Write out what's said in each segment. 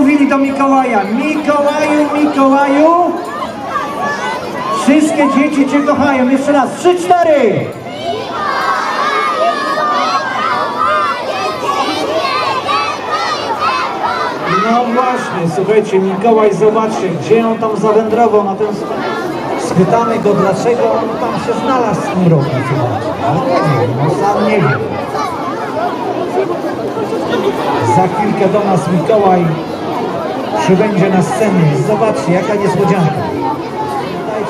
mówili do Mikołaja. Mikołaju, Mikołaju. Wszystkie dzieci Cię kochają. Jeszcze raz. Trzy, cztery. No właśnie, słuchajcie, Mikołaj, zobaczcie, gdzie on tam zawędrował na ten... Spytamy go, dlaczego on tam się znalazł w tym roku. Ale nie wiem, no sam nie wiem. Za chwilkę do nas Mikołaj przybędzie na scenie. Zobaczcie, jaka niespodzianka.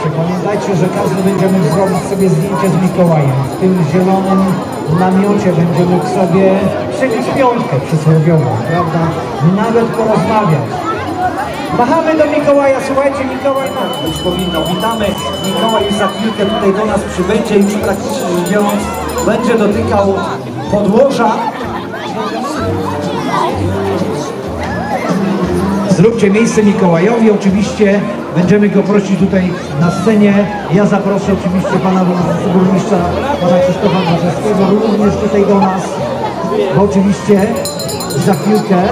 Pamiętajcie, pamiętajcie, że każdy będzie mógł zrobić sobie zdjęcie z Mikołajem. W tym zielonym namiocie będzie mógł sobie przybić piątkę przysłowiową, prawda? Nawet porozmawiać. Machamy do Mikołaja, słuchajcie, Mikołaj no, już powinno. Witamy, Mikołaj już za chwilkę tutaj do nas przybędzie i już praktycznie biorąc będzie dotykał podłoża. Zróbcie miejsce Mikołajowi, oczywiście będziemy go prosić tutaj na scenie. Ja zaproszę oczywiście pana burmistrza, pana Krzysztofa Brzeskiego również tutaj do nas, bo oczywiście za chwilkę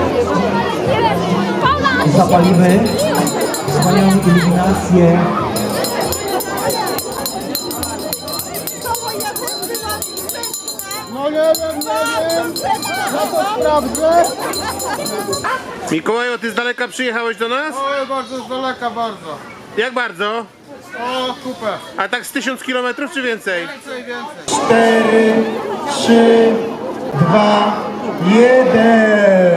zapalimy wspaniałą iluminację. No nie wiem, nie wiem. Ja to sprawdzę. Mikołaju, ty z daleka przyjechałeś do nas? Oj, bardzo z daleka, bardzo. Jak bardzo? O, kupę. A tak z tysiąc kilometrów czy więcej? Więcej, więcej. Cztery, trzy, dwa, jeden.